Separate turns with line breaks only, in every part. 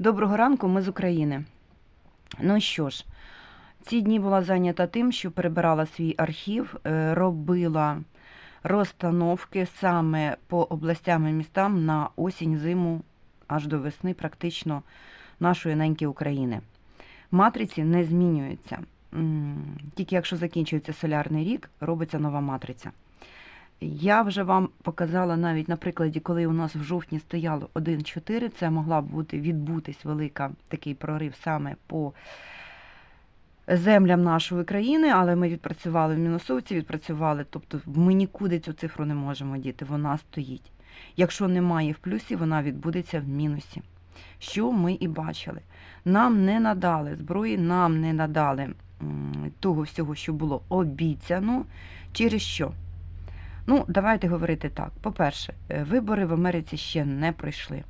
Доброго ранку, ми з України. Ну що ж, ці дні була зайнята тим, що перебирала свій архів, е, робила розстановки саме по областям і містам на осінь, зиму, аж до весни, практично нашої неньки України. Матриці не змінюються. Тільки якщо закінчується солярний рік, робиться нова матриця. Я вже вам показала навіть на прикладі, коли у нас в жовтні стояло 1,4, це могла б бути відбутись велика такий прорив саме по землям нашої країни, але ми відпрацювали в мінусовці, відпрацювали, тобто ми нікуди цю цифру не можемо діти, вона стоїть. Якщо немає в плюсі, вона відбудеться в мінусі. Що ми і бачили. Нам не надали зброї, нам не надали того всього, що було обіцяно. Через що? Ну, давайте говорити так. По-перше, е, вибори в Америці ще не пройшли.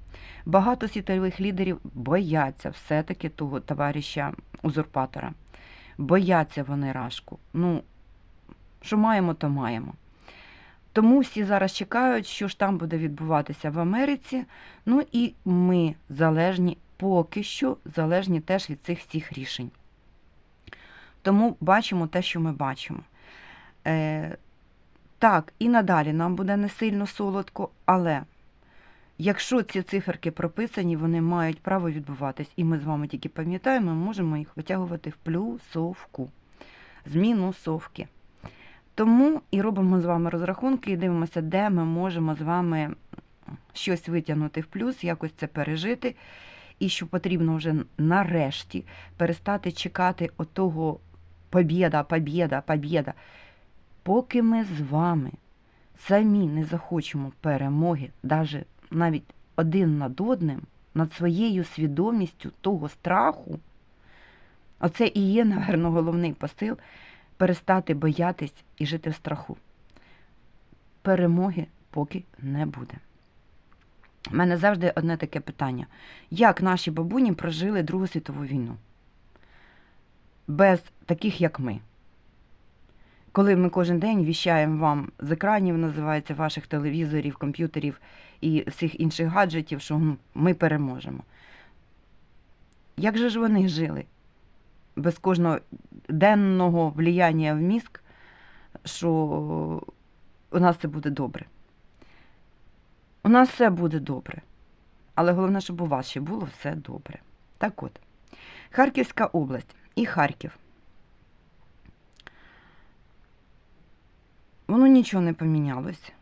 Багато світових лідерів бояться все-таки того товариша узурпатора. Бояться вони рашку. Ну, що маємо, то маємо. Тому всі зараз чекають, що ж там буде відбуватися в Америці. Ну і ми залежні, поки що залежні теж від цих всіх рішень. Тому бачимо те, що ми бачимо. Так, і надалі нам буде не сильно солодко, але якщо ці циферки прописані, вони мають право відбуватись. І ми з вами тільки пам'ятаємо, ми можемо їх витягувати в плюсовку, з мінусовки. Тому і робимо з вами розрахунки і дивимося, де ми можемо з вами щось витягнути в плюс, якось це пережити. І що потрібно вже нарешті перестати чекати отого побєда, побєда, побєда. Поки ми з вами самі не захочемо перемоги, даже навіть один над одним, над своєю свідомістю того страху, оце і є, напевно, головний посил перестати боятись і жити в страху. Перемоги поки не буде. У мене завжди одне таке питання: як наші бабуні прожили Другу світову війну? Без таких, як ми. Коли ми кожен день віщаємо вам з екранів, називається ваших телевізорів, комп'ютерів і всіх інших гаджетів, що ми переможемо. Як же ж вони жили? Без кожного денного влияння в мізк, що у нас це буде добре. У нас все буде добре. Але головне, щоб у вас ще було все добре. Так от, Харківська область і Харків. Воно нічого не помінялось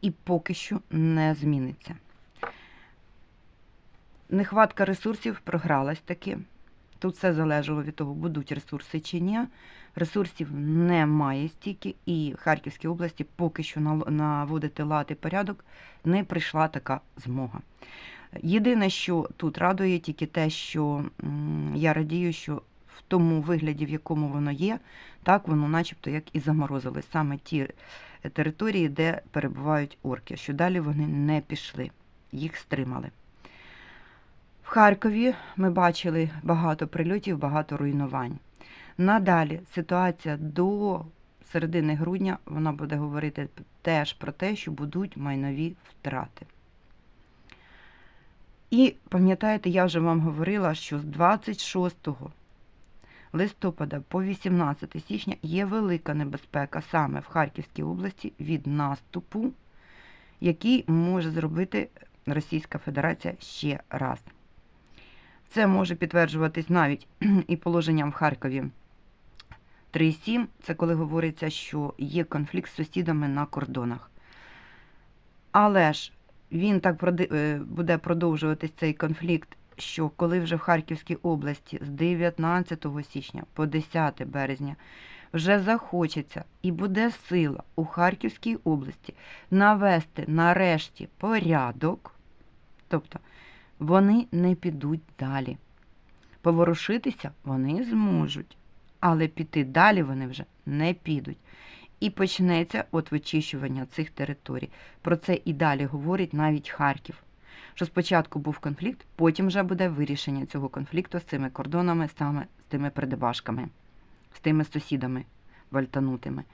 і поки що не зміниться. Нехватка ресурсів програлась таки. Тут все залежало від того, будуть ресурси чи ні. Ресурсів немає стільки, і в Харківській області поки що наводити лад і порядок не прийшла така змога. Єдине, що тут радує, тільки те, що я радію, що в тому вигляді, в якому воно є, так воно начебто як і заморозилось. Саме ті території, де перебувають орки, що далі вони не пішли, їх стримали. В Харкові ми бачили багато прильотів, багато руйнувань. Надалі ситуація до середини грудня вона буде говорити теж про те, що будуть майнові втрати. І пам'ятаєте, я вже вам говорила, що з 26 листопада по 18 січня є велика небезпека саме в Харківській області від наступу, який може зробити Російська Федерація ще раз. Це може підтверджуватись навіть і положенням в Харкові 3.7. Це коли говориться, що є конфлікт з сусідами на кордонах. Але ж він так е, буде продовжуватись цей конфлікт, що коли вже в Харківській області з 19 січня по 10 березня вже захочеться і буде сила у Харківській області навести нарешті порядок, тобто вони не підуть далі. Поворушитися вони зможуть, але піти далі вони вже не підуть. І почнеться от вичищування цих територій. Про це і далі говорить навіть Харків. Що спочатку був конфлікт, потім вже буде вирішення цього конфлікту з цими кордонами, саме з тими придебашками, з тими сусідами вальтанутими.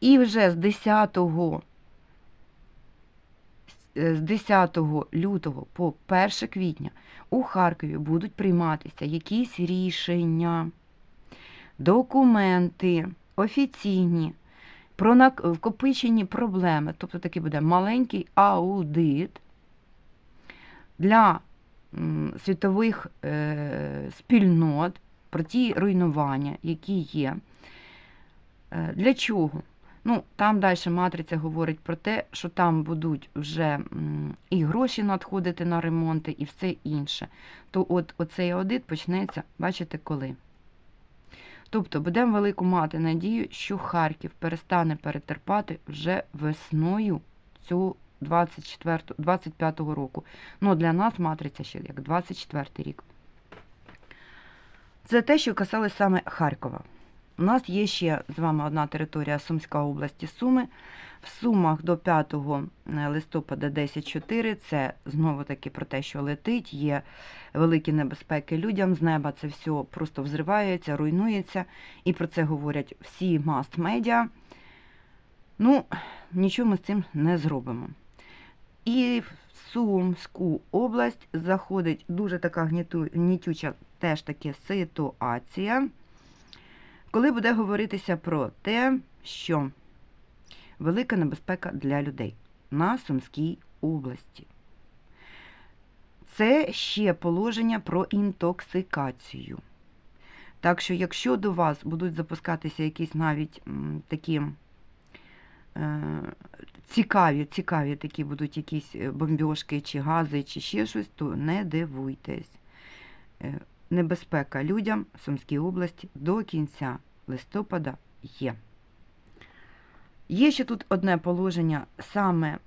І вже з 10 е, з 10 лютого по 1 квітня у Харкові будуть прийматися якісь рішення, документи офіційні про нак- вкопичені проблеми. Тобто такий буде маленький аудит для світових е, спільнот про ті руйнування, які є. Е, Для чого? Ну, там далі матриця говорить про те, що там будуть вже і гроші надходити на ремонти, і все інше. То от оцей аудит почнеться, бачите, коли. Тобто будемо велику мати надію, що Харків перестане перетерпати вже весною цього 24, 25-го року. Ну, для нас матриця ще як 24 рік. Це те, що касалось саме Харкова. У нас є ще з вами одна територія Сумська області Суми. В Сумах до 5 листопада 10.4 це знову таки про те, що летить, є великі небезпеки людям з неба. Це все просто взривається, руйнується. І про це говорять всі маст-медіа. Ну, нічого ми з цим не зробимо. І в Сумську область заходить дуже така гніту, гнітюча теж таки ситуація, коли буде говоритися про те, що велика небезпека для людей на Сумській області. Це ще положення про інтоксикацію. Так що, якщо до вас будуть запускатися якісь навіть такі цікаві, цікаві такі будуть якісь е, бомбьошки чи гази, чи ще щось, то не дивуйтесь. Е, Небезпека людям в Сумській області до кінця листопада є. Є ще тут одне положення, саме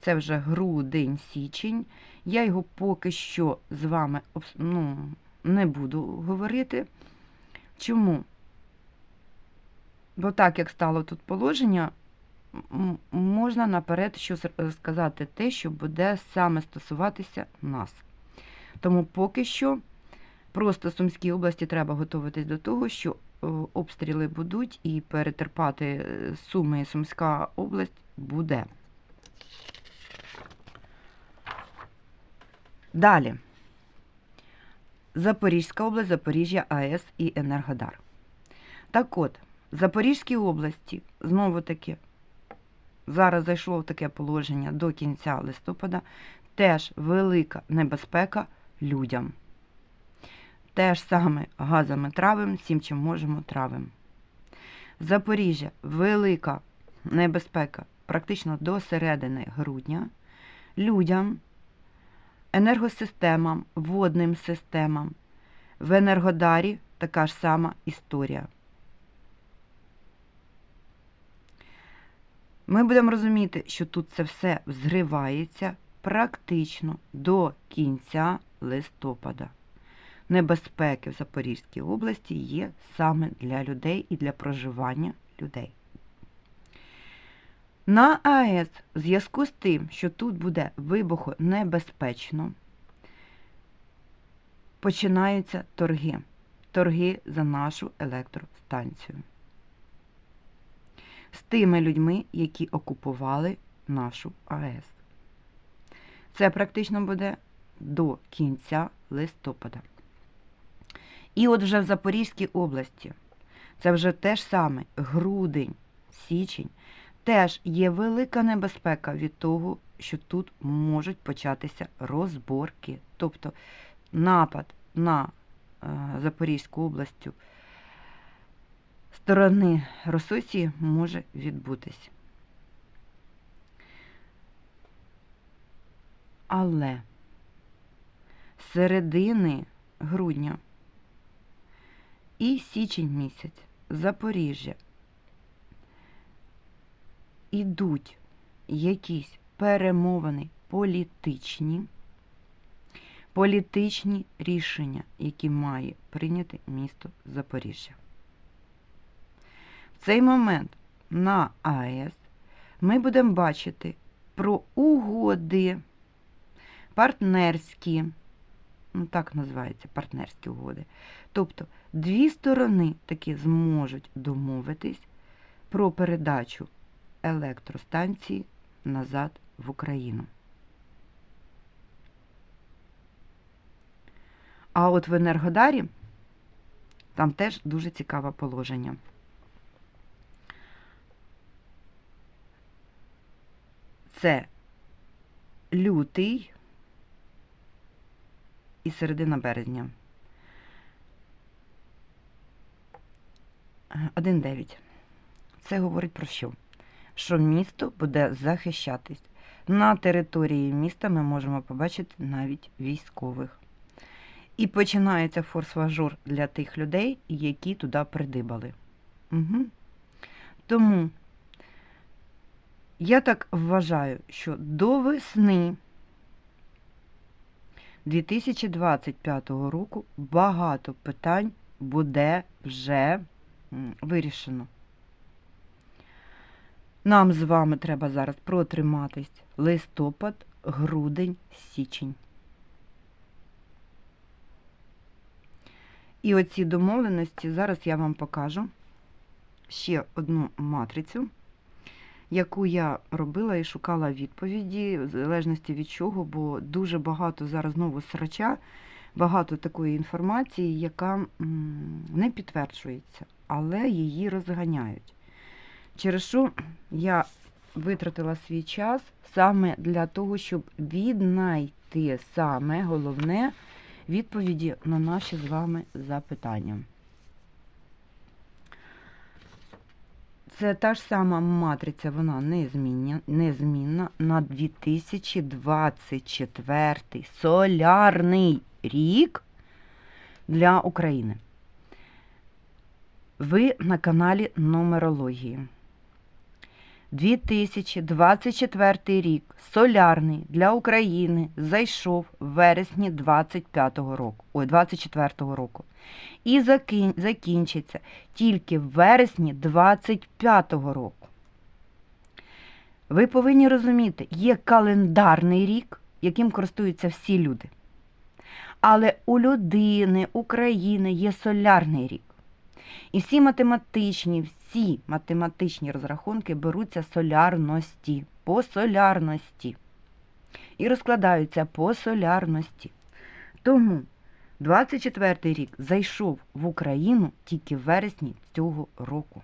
це вже грудень-січень. Я його поки що з вами ну, не буду говорити. Чому? Бо так, як стало тут положення, можна наперед щось сказати те, що буде саме стосуватися нас. Тому поки що просто Сумській області треба готуватись до того, що е, обстріли будуть і перетерпати е, Суми і Сумська область буде. Далі. Запорізька область, Запоріжжя, АЕС і Енергодар. Так от, в Запорізькій області, знову таки, зараз зайшло в таке положення до кінця листопада, теж велика небезпека людям. Те ж саме газами травим, всім чим можемо травим. Запоріжжя велика небезпека практично до середини грудня людям, енергосистемам, водним системам. В Енергодарі така ж сама історія. Ми будемо розуміти, що тут це все взривається практично до кінця листопада. Небезпеки в Запорізькій області є саме для людей і для проживання людей. На АЕС в зв'язку з тим, що тут буде вибухонебезпечно, починаються торги. Торги за нашу електростанцію. З тими людьми, які окупували нашу АЕС. Це практично буде до кінця листопада. І от вже в Запорізькій області, це вже те ж саме грудень, січень, теж є велика небезпека від того, що тут можуть початися розборки. Тобто напад на е, Запорізьку область сторони Рососії може відбутись. Але середини грудня і січень місяць Запоріжжя ідуть якісь перемовини політичні, політичні рішення, які має прийняти місто Запоріжжя цей момент на АЕС ми будемо бачити про угоди партнерські, ну так називаються партнерські угоди. Тобто дві сторони таки зможуть домовитись про передачу електростанції назад в Україну. А от в Енергодарі там теж дуже цікаве положення. Це лютий і середина березня. 1.9. Це говорить про що? Що місто буде захищатись. На території міста ми можемо побачити навіть військових. І починається форс-мажор для тих людей, які туди придибали. Угу. Тому я так вважаю, що до весни 2025 року багато питань буде вже вирішено. Нам з вами треба зараз протриматись листопад, грудень, січень. І оці домовленості зараз я вам покажу ще одну матрицю, яку я робила і шукала відповіді, в залежності від чого, бо дуже багато зараз знову срача, багато такої інформації, яка не підтверджується, але її розганяють. Через що я витратила свій час саме для того, щоб віднайти саме головне відповіді на наші з вами запитання. Це та ж сама матриця, вона незмінна, незмінна на 2024 солярний рік для України. Ви на каналі Нумерології. 2024 рік солярний для України зайшов в вересні 25-го року, ой, 24-го року. І закін- закінчиться тільки в вересні 25-го року. Ви повинні розуміти, є календарний рік, яким користуються всі люди. Але у людини, України є солярний рік. І всі математичні, всі математичні розрахунки беруться солярності, по солярності. І розкладаються по солярності. Тому 24 рік зайшов в Україну тільки в вересні цього року.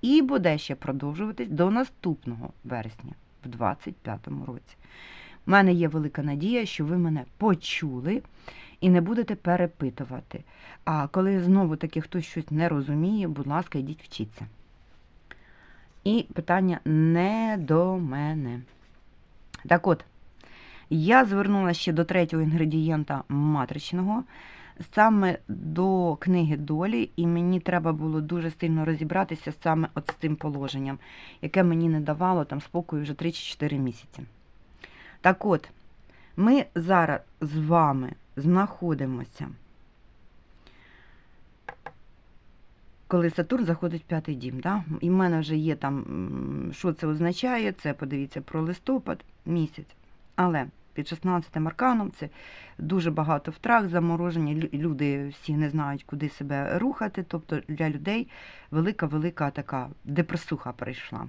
І буде ще продовжуватись до наступного вересня, в 25-му році. У мене є велика надія, що ви мене почули і не будете перепитувати. А коли знову таки хтось щось не розуміє, будь ласка, йдіть вчіться. І питання не до мене. Так от, я звернулася ще до третього інгредієнта матричного, саме до книги долі, і мені треба було дуже сильно розібратися саме от з цим положенням, яке мені не давало там спокою вже 3 чи 4 місяці. Так от, ми зараз з вами знаходимося, коли Сатурн заходить в п'ятий дім. Да? І в мене вже є там, що це означає, це подивіться про листопад місяць. Але під 16 арканом це дуже багато втрат, замороження. Люди всі не знають, куди себе рухати. Тобто для людей велика-велика така депресуха прийшла.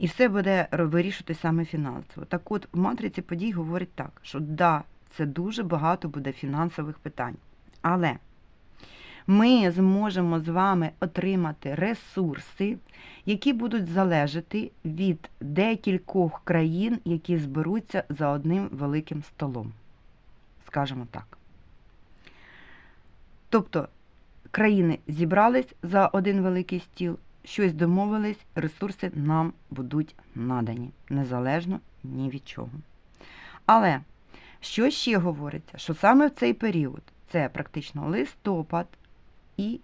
І все буде вирішувати саме фінансово. Так от в матриці подій говорить так, що да, це дуже багато буде фінансових питань. Але ми зможемо з вами отримати ресурси, які будуть залежати від декількох країн, які зберуться за одним великим столом. Скажемо так. Тобто країни зібрались за один великий стіл, щось домовились, ресурси нам будуть надані, незалежно ні від чого. Але що ще говориться, що саме в цей період, це практично листопад і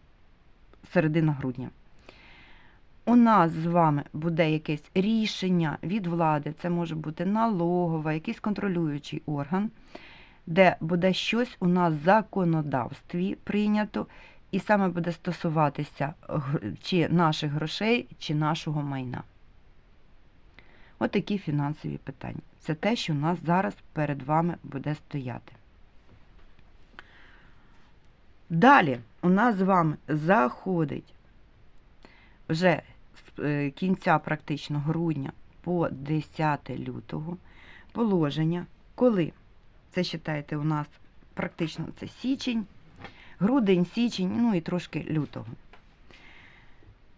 середина грудня, у нас з вами буде якесь рішення від влади, це може бути налогова, якийсь контролюючий орган, де буде щось у нас в законодавстві прийнято, і саме буде стосуватися чи наших грошей, чи нашого майна. От такі фінансові питання. Це те, що у нас зараз перед вами буде стояти. Далі у нас з вами заходить вже з е, кінця практично грудня по 10 лютого положення, коли це вважайте, у нас практично це січень, грудень, січень, ну і трошки лютого.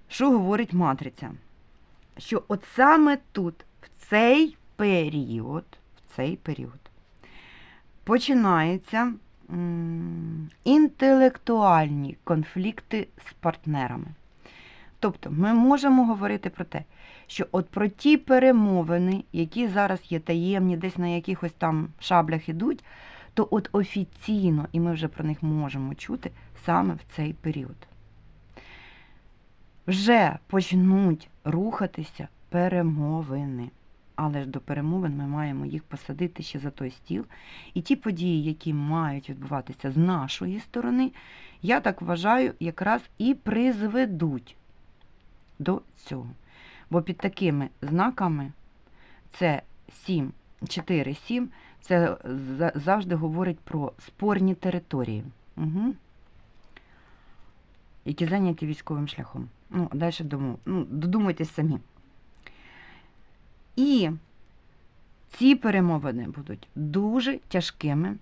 Що говорить матриця? Що от саме тут, в цей період, в цей період починаються інтелектуальні конфлікти з партнерами. Тобто ми можемо говорити про те, що от про ті перемовини, які зараз є таємні, десь на якихось там шаблях ідуть, то от офіційно, і ми вже про них можемо чути саме в цей період. Вже почнуть рухатися перемовини. Але ж до перемовин ми маємо їх посадити ще за той стіл. І ті події, які мають відбуватися з нашої сторони, я так вважаю, якраз і призведуть до цього. Бо під такими знаками це 7, 4, 7, це завжди говорить про спорні території, угу. які зайняті військовим шляхом. Ну, далі думаю, ну, додумайтесь самі. І ці перемовини будуть дуже тяжкими,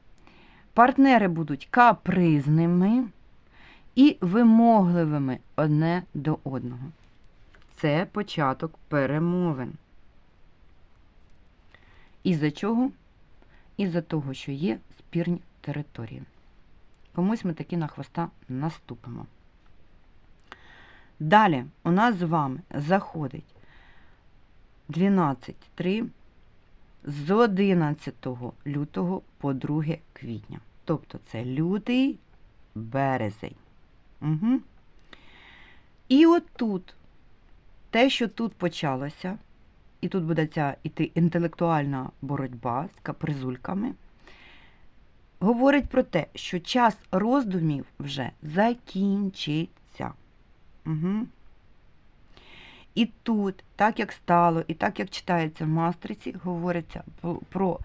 партнери будуть капризними і вимогливими одне до одного. Це початок перемовин. Із-за чого? Із-за того, що є спірні території. Комусь ми таки на хвоста наступимо. Далі у нас з вами заходить 12.3 з 11 лютого по 2 квітня. Тобто це лютий, березень. Угу. І от тут те, що тут почалося, і тут буде ця іти інтелектуальна боротьба з капризульками, говорить про те, що час роздумів вже закінчиться. Угу. І тут, так як стало, і так як читається в Мастриці, говориться про-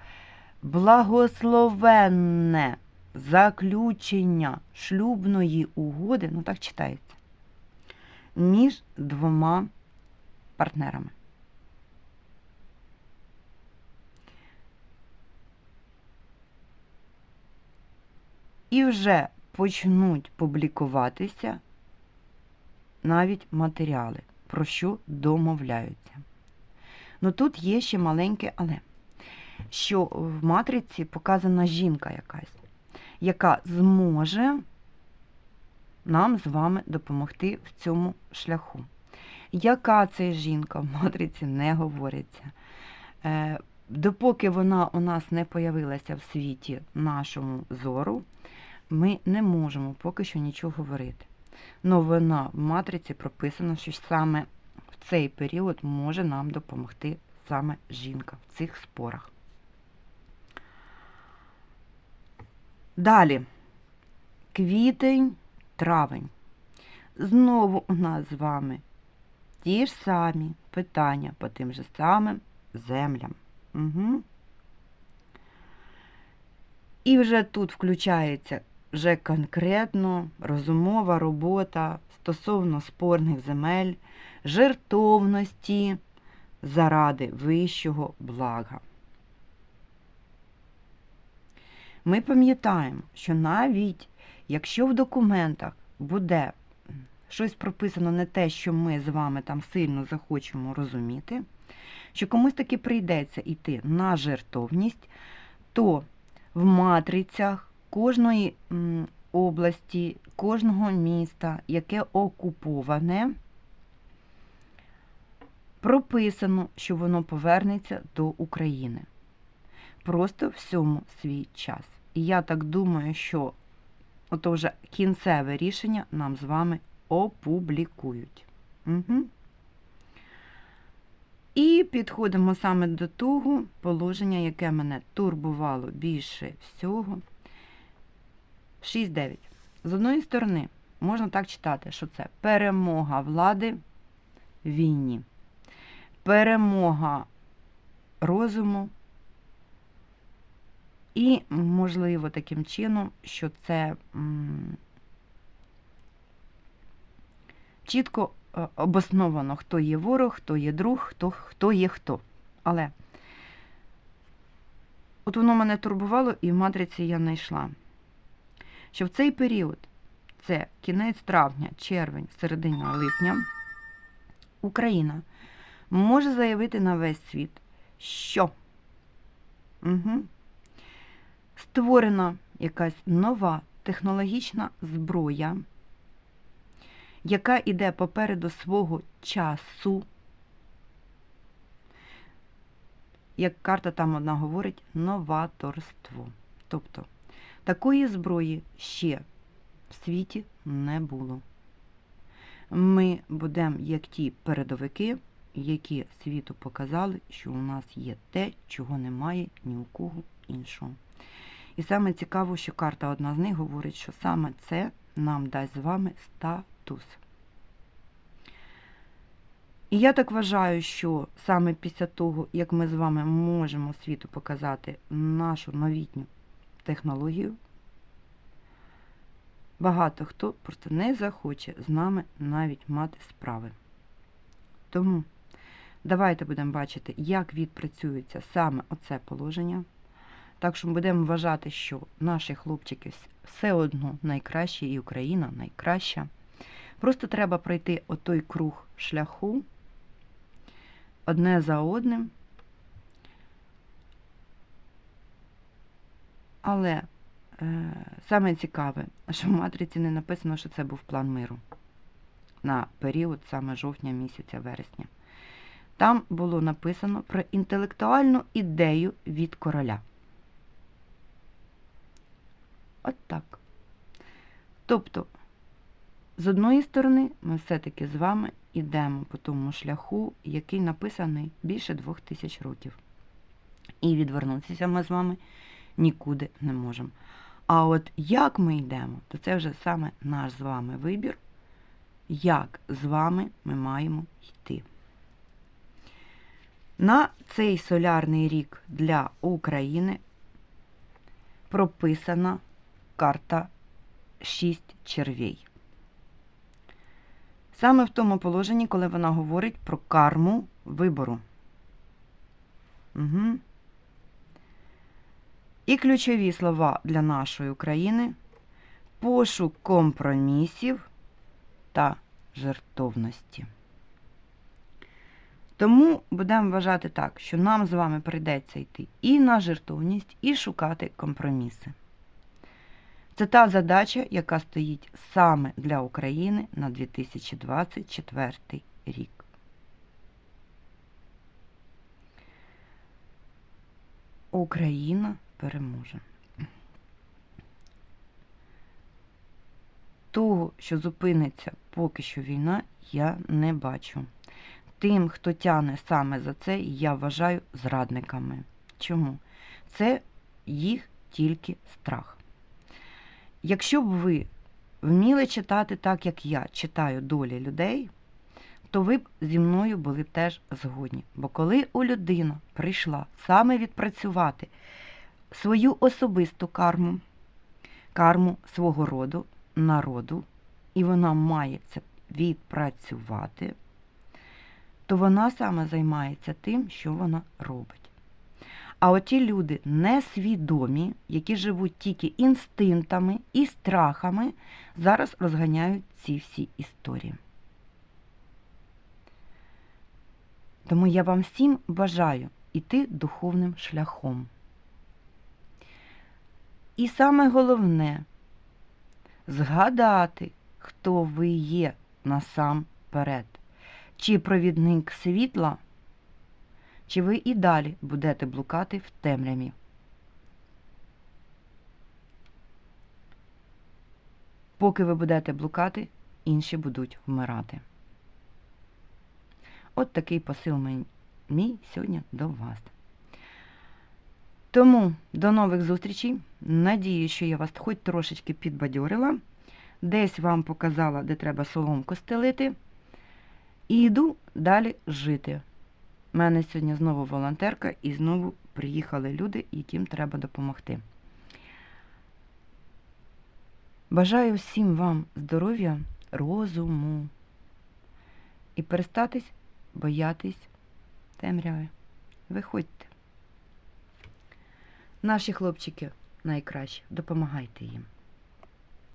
благословенне заключення шлюбної угоди, ну так читається, між двома партнерами. І вже почнуть публікуватися навіть матеріали, про що домовляються. Ну тут є ще маленьке але, що в матриці показана жінка якась, яка зможе нам з вами допомогти в цьому шляху. Яка це жінка в матриці не говориться. Допоки вона у нас не появилася в світі нашому зору, ми не можемо поки що нічого говорити. Но вона в матриці прописано, що саме в цей період може нам допомогти саме жінка в цих спорах. Далі. Квітень, травень. Знову у нас з вами ті ж самі питання по тим же самим землям. Угу. І вже тут включається вже конкретно розумова робота стосовно спорних земель, жертовності заради вищого блага. Ми пам'ятаємо, що навіть якщо в документах буде щось прописано не те, що ми з вами там сильно захочемо розуміти, що комусь таки прийдеться йти на жертовність, то в матрицях кожної області, кожного міста, яке окуповане, прописано, що воно повернеться до України. Просто всьому свій час. І я так думаю, що ото вже кінцеве рішення нам з вами опублікують. Угу. І підходимо саме до того положення, яке мене турбувало більше всього. 6.9. З одної сторони, можна так читати, що це перемога влади в війні, перемога розуму, і, можливо, таким чином, що це м, чітко обосновано, хто є ворог, хто є друг, хто, хто є хто. Але от воно мене турбувало, і в матриці я знайшла. що в цей період, це кінець травня, червень, середина липня, Україна може заявити на весь світ, що угу, створена якась нова технологічна зброя, яка йде попереду свого часу. Як карта там одна говорить, новаторство. Тобто такої зброї ще в світі не було. Ми будемо як ті передовики, які світу показали, що у нас є те, чого немає ні у кого іншого. І саме цікаво, що карта одна з них говорить, що саме це нам дасть з вами статус. І я так вважаю, що саме після того, як ми з вами можемо світу показати нашу новітню технологію, багато хто просто не захоче з нами навіть мати справи. Тому давайте будемо бачити, як відпрацюється саме оце положення. Так що ми будемо вважати, що наші хлопчики все одно найкращі і Україна найкраща. Просто треба пройти отой круг шляху одне за одним. Але е, саме цікаве, що в матриці не написано, що це був план миру на період саме жовтня місяця вересня. Там було написано про інтелектуальну ідею від короля. От так. Тобто, з одної сторони, ми все-таки з вами йдемо по тому шляху, який написаний більше двох тисяч років. І відвернутися ми з вами нікуди не можемо. А от як ми йдемо, то це вже саме наш з вами вибір, як з вами ми маємо йти. На цей солярний рік для України прописана карта 6 червей. Саме в тому положенні, коли вона говорить про карму вибору. Угу. І ключові слова для нашої України пошук компромісів та жертовності. Тому будемо вважати так, що нам з вами прийдеться йти і на жертовність, і шукати компроміси. Це та задача, яка стоїть саме для України на 2024 рік. Україна переможе. Того, що зупиниться поки що війна, я не бачу. Тим, хто тяне саме за це, я вважаю зрадниками. Чому? Це їх тільки страх. Якщо б ви вміли читати так, як я читаю долі людей, то ви б зі мною були б теж згодні. Бо коли у людина прийшла саме відпрацювати свою особисту карму, карму свого роду, народу, і вона має це відпрацювати, то вона саме займається тим, що вона робить. А оті люди несвідомі, які живуть тільки інстинктами і страхами, зараз розганяють ці всі історії. Тому я вам всім бажаю іти духовним шляхом. І саме головне згадати, хто ви є насамперед, чи провідник світла. Чи ви і далі будете блукати в темряві? Поки ви будете блукати, інші будуть вмирати. От такий посил мій сьогодні до вас. Тому до нових зустрічей. Надію, що я вас хоч трошечки підбадьорила, десь вам показала, де треба соломку стелити. І йду далі жити. У мене сьогодні знову волонтерка і знову приїхали люди, яким треба допомогти. Бажаю всім вам здоров'я, розуму і перестатись боятись темряви. Виходьте. Наші хлопчики найкращі, допомагайте їм.